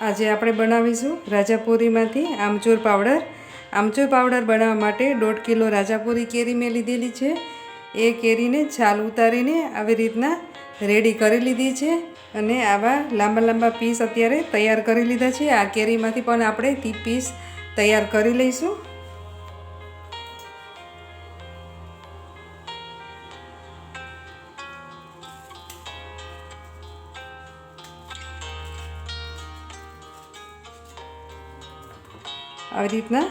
આજે આપણે બનાવીશું રાજાપુરીમાંથી આમચૂર પાવડર. આમચૂર પાવડર બનાવવા માટે દોઢ કિલો રાજાપુરી કેરી મેં લીધેલી છે. એ કેરીને છાલ ઉતારીને આવી રીતના રેડી કરી લીધી છે અને આવા લાંબા લાંબા પીસ અત્યારે તૈયાર કરી લીધા છે. આ કેરીમાંથી પણ આપણે તી પીસ તૈયાર કરી લઈશું. આવી રીતના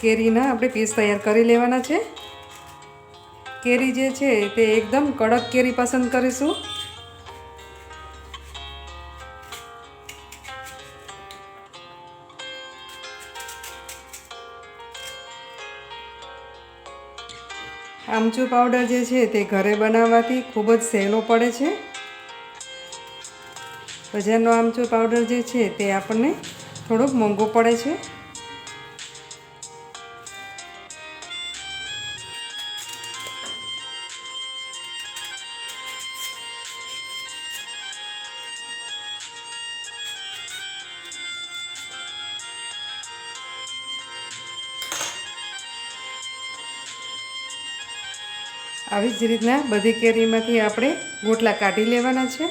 કેરીના આપણે પીસ તૈયાર કરી લેવાના છે. કેરી જે છે તે એકદમ કડક કેરી પસંદ કરીશું. આમચૂર પાવડર જે છે તે ઘરે બનાવવાથી ખૂબ જ સહેલો પડે છે. બજારનો આમચૂર પાવડર જે છે તે આપણને થોડોક મોંઘો પડે છે. આવી જ રીતના બધી કેરીમાંથી આપણે ગોટલા કાઢી લેવાના છે.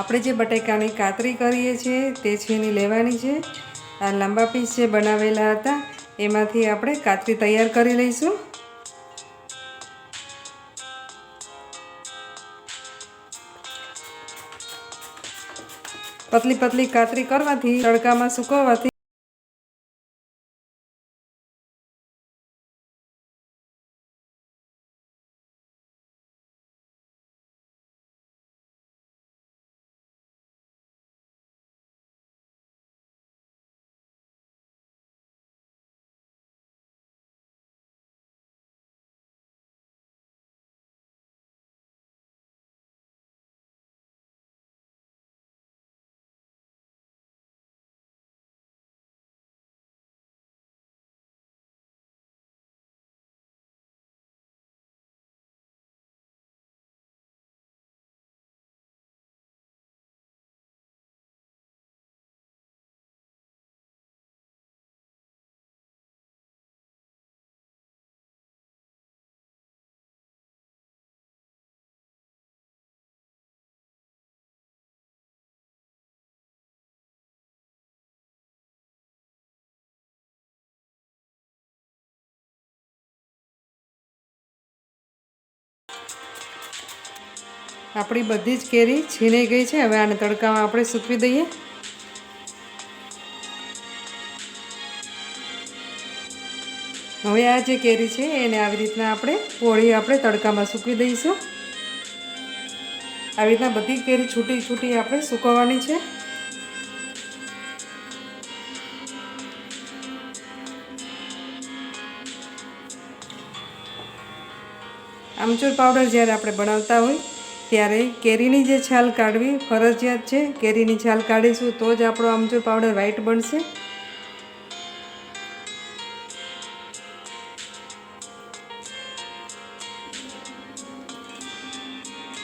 આપણે જે બટેકાની કાતરી કરીએ છીએ તે છીની લેવાની છે. આ લાંબા પીસ જે બનાવેલા હતા, એમાંથી આપણે કાતરી તૈયાર કરી લઈશું. પતલી પતલી કાતરી કરવાથી તડકામાં સુકવવાથી આપણી બધી જ કેરી છીણી ગઈ છે. હવે આને તડકામાં આપણે સૂકવી દઈએ. હવે આ જે કેરી છે એને આવી રીતના આપણે પોળી આપણે તડકામાં સૂકવી દઈશું. આવી રીતના બધી કેરી છૂટી છૂટી આપણે સૂકવવાની છે. આમચૂર પાવડર જ્યારે આપણે બનાવતા હોય ત્યારે કેરીની જે છાલ કાઢવી ફરજિયાત છે, કેરીની છાલ કાઢીશું તો જ આપણો આમચૂર પાવડર વ્હાઈટ બનશે.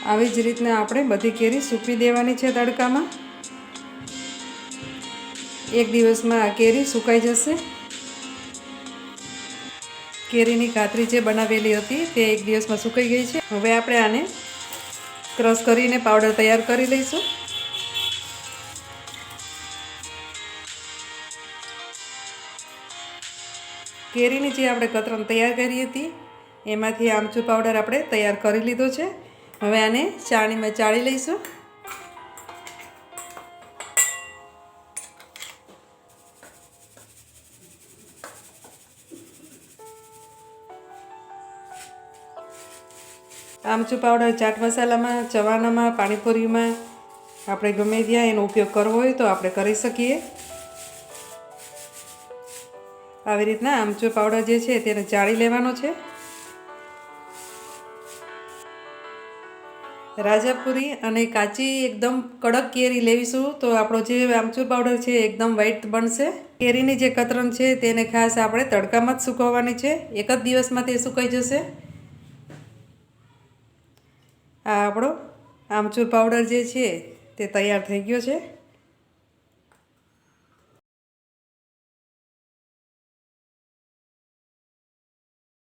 આવી જ રીતના આપણે બધી કેરી સૂકવી દેવાની છે તડકામાં. એક દિવસમાં આ કેરી સુકાઈ જશે. કેરીની કાતરી જે બનાવેલી હતી તે એક દિવસમાં સુકાઈ ગઈ છે. હવે આપણે આને ક્રશ કરીને પાવડર તૈયાર કરી લઈશું. કેરીની જે આપણે કતરણ તૈયાર કરી હતી, એમાંથી આમચૂર પાવડર આપણે તૈયાર કરી લીધો છે. હવે આને ચાણીમાં ચાળી લઈશું. આમચૂર પાવડર ચાટ મસાલામાં ચવાનામાં પાણીપુરીમાં આપણે ગમે ત્યાં એનો ઉપયોગ કરવો હોય તો આપણે કરી શકીએ. આવી રીતના આમચૂર પાવડર જે છે તેને ચાળી લેવાનો છે. રાજાપુરી અને કાચી એકદમ કડક કેરી લેવીશું તો આપણો જે આમચૂર પાવડર છે એકદમ વ્હાઈટ બનશે. કેરીની જે કતરણ છે તેને ખાસ આપણે તડકામાં જ સૂકવવાની છે. એક જ દિવસમાં તે સુકાઈ જશે. આ આપણો આમચૂર પાવડર જે છે તે તૈયાર થઈ ગયો છે.